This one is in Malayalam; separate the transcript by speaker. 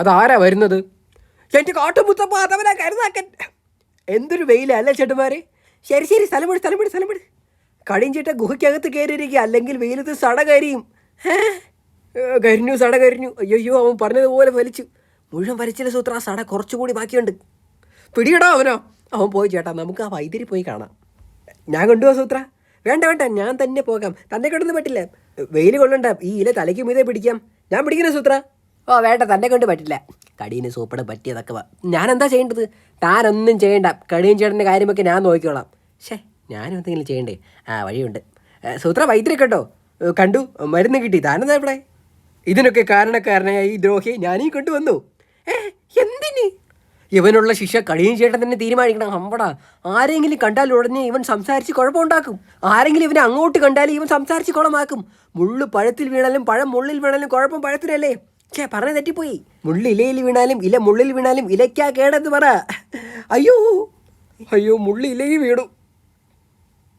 Speaker 1: അതാരാ വരുന്നത്? എന്റെ കാട്ടുമുത്തപ്പ അതവനാ കരുതാക്കൻ. എന്തൊരു വെയിലാ അല്ലേ ചേട്ടന്മാരെ? ശരി ശരി സ്ഥലം വിട് സ്ഥലം വിട് സ്ഥലം വിട്. കടിയും ചേട്ട ഗുഹയ്ക്കകത്ത് കയറിയിരിക്കുക അല്ലെങ്കിൽ വെയിലത്ത് സട കരിയും. കരിഞ്ഞു സട കരിഞ്ഞു. അയ്യോ അവൻ പറഞ്ഞതുപോലെ വലിച്ചു മുഴുവൻ വലിച്ചില്ല സൂത്ര ആ സട കുറച്ചുകൂടി ബാക്കിയുണ്ട്. പിടിയടാ അവനോ. അവൻ പോയി ചേട്ടാ നമുക്ക് ആ വൈദ്യരി പോയി കാണാം. ഞാൻ കൊണ്ടുപോകാം സൂത്ര. വേണ്ട വേണ്ട ഞാൻ തന്നെ പോകാം. തന്നെ കൊണ്ടൊന്നും പറ്റില്ല. വെയിൽ കൊള്ളണ്ട ഈ ഇല തലയ്ക്ക് മീതെ പിടിക്കാം. ഞാൻ പിടിക്കുന്ന സൂത്ര. ഓ വേണ്ട തന്നെ കൊണ്ട് പറ്റില്ല. കടീന് സൂപ്പട് പറ്റിയതൊക്കെ ഞാൻ എന്താ ചെയ്യേണ്ടത്? താനൊന്നും ചെയ്യണ്ട. കടിയും ചേട്ടന്റെ കാര്യമൊക്കെ ഞാൻ നോക്കിക്കോളാം. ഷേ ഞാനും എന്തെങ്കിലും ചെയ്യണ്ടേ? ആ വഴിയുണ്ട്. സൂത്ര വൈദ്യുതി കേട്ടോ കണ്ടു മരുന്ന് കിട്ടി. താനെന്താ ഇവിടെ? ഇതിനൊക്കെ കാരണക്കാരനായ ഈ ദ്രോഹിയെ ഞാനീ കൊണ്ടുവന്നു. ഏ എന്തിന്? ഇവനുള്ള ശിക്ഷ കഴിയും ചേട്ടൻ തന്നെ തീരുമാനിക്കണം. അമ്പടാ ആരെങ്കിലും കണ്ടാൽ ഉടനെ ഇവൻ സംസാരിച്ച് കുഴപ്പമുണ്ടാക്കും. ആരെങ്കിലും ഇവനെ അങ്ങോട്ട് കണ്ടാൽ ഇവൻ സംസാരിച്ച് കുളമാക്കും. മുള്ളു പഴത്തിൽ വീണാലും പഴം മുള്ളിൽ വീണാലും കുഴപ്പം പഴത്തിനല്ലേ? ഛേ പറഞ്ഞ തെറ്റിപ്പോയി. മുള്ളി ഇലയിൽ വീണാലും ഇല മുള്ളിൽ വീണാലും ഇലയ്ക്കാ കേടെന്ന് പറ. അയ്യോ അയ്യോ മുള്ളി ഇലയിൽ വീണു.